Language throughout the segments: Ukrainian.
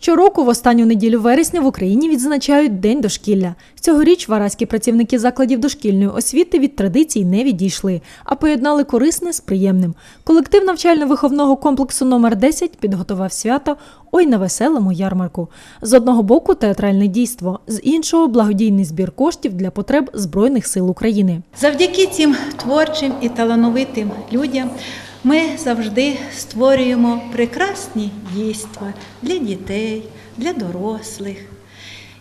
Щороку в останню неділю вересня в Україні відзначають День дошкілля. Цьогоріч вараські працівники закладів дошкільної освіти від традицій не відійшли, а поєднали корисне з приємним. Колектив навчально-виховного комплексу номер 10 підготував свято Ой на веселому ярмарку. З одного боку театральне дійство, з іншого благодійний збір коштів для потреб Збройних сил України. Завдяки цим творчим і талановитим людям ми завжди створюємо прекрасні дійства для дітей, для дорослих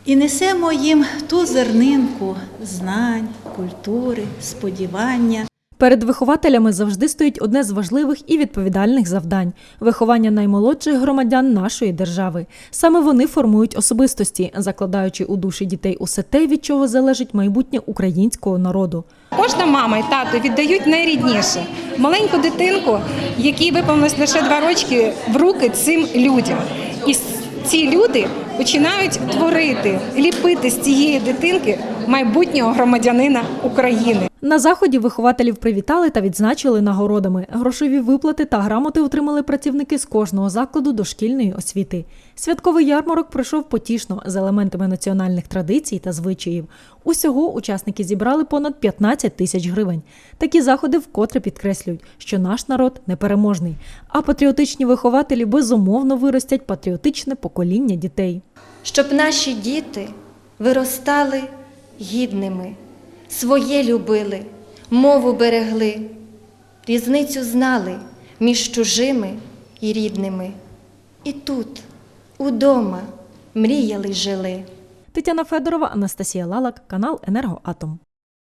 і несемо їм ту зернинку знань, культури, сподівання. Перед вихователями завжди стоїть одне з важливих і відповідальних завдань виховання наймолодших громадян нашої держави. Саме вони формують особистості, закладаючи у душі дітей усе те, від чого залежить майбутнє українського народу. Кожна мама і тато віддають найрідніше маленьку дитинку, якій виповнилось лише два рочки, в руки цим людям. І ці люди починають творити, ліпити з цієї дитинки майбутнього громадянина України. На заході вихователів привітали та відзначили нагородами. Грошові виплати та грамоти отримали працівники з кожного закладу дошкільної освіти. Святковий ярмарок пройшов потішно з елементами національних традицій та звичаїв. Усього учасники зібрали понад 15 тисяч гривень. Такі заходи вкотре підкреслюють, що наш народ непереможний, а патріотичні вихователі безумовно виростять патріотичне покоління дітей. щоб наші діти виростали гідними, своє любили, мову берегли, різницю знали між чужими і рідними. І тут, удома, мріяли жили. Тетяна Федорова, Анастасія Лалак, канал Енергоатом.